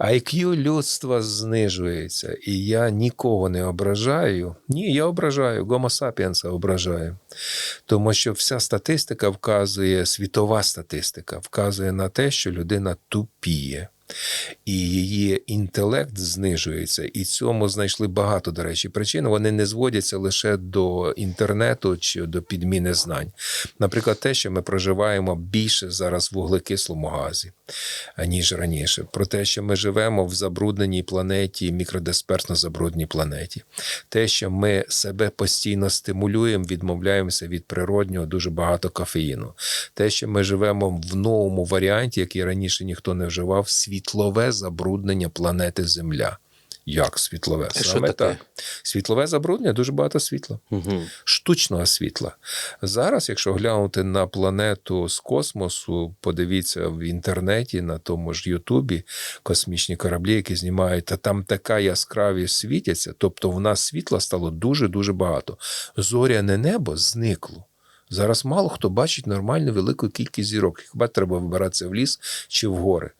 IQ людства знижується, і я нікого не ображаю. Ні, я ображаю, гомо сапіенса ображаю. Тому що вся статистика вказує, світова статистика вказує на те, що людина тупіє. І її інтелект знижується, і цьому знайшли багато, до речі, причин. Вони не зводяться лише до інтернету чи до підміни знань. Наприклад, те, що ми проживаємо більше зараз в вуглекислому газі, ніж раніше. Про те, що ми живемо в забрудненій планеті, мікродисперсно забрудненій планеті. Те, що ми себе постійно стимулюємо, відмовляємося від природнього дуже багато кофеїну. Те, що ми живемо в новому варіанті, який раніше ніхто не вживав, світлове забруднення планети Земля. Як світлове? Це що Саме таке? так. Світлове забруднення дуже багато світла Угу. штучного світла. Зараз, якщо глянути на планету з космосу, подивіться в інтернеті, на тому ж Ютубі космічні кораблі, які знімають, та там така яскравість світяться. Тобто, в нас світла стало дуже-дуже багато. Зоряне небо зникло. Зараз мало хто бачить нормальну велику кількість зірок. Хіба треба вибиратися в ліс чи в гори.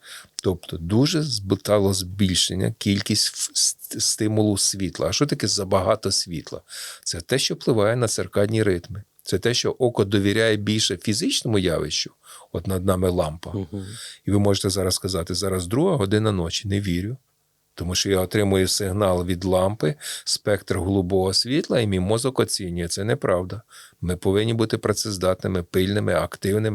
Тобто дуже збитало збільшення кількість стимулу світла. А що таке забагато світла? Це те, що впливає на циркадні ритми. Це те, що око довіряє більше фізичному явищу, от над нами лампа. Угу. І ви можете зараз сказати, зараз друга година ночі. Не вірю. Тому що я отримую сигнал від лампи, спектр голубого світла, і мій мозок оцінює. Це неправда. Ми повинні бути працездатними, пильними, активними.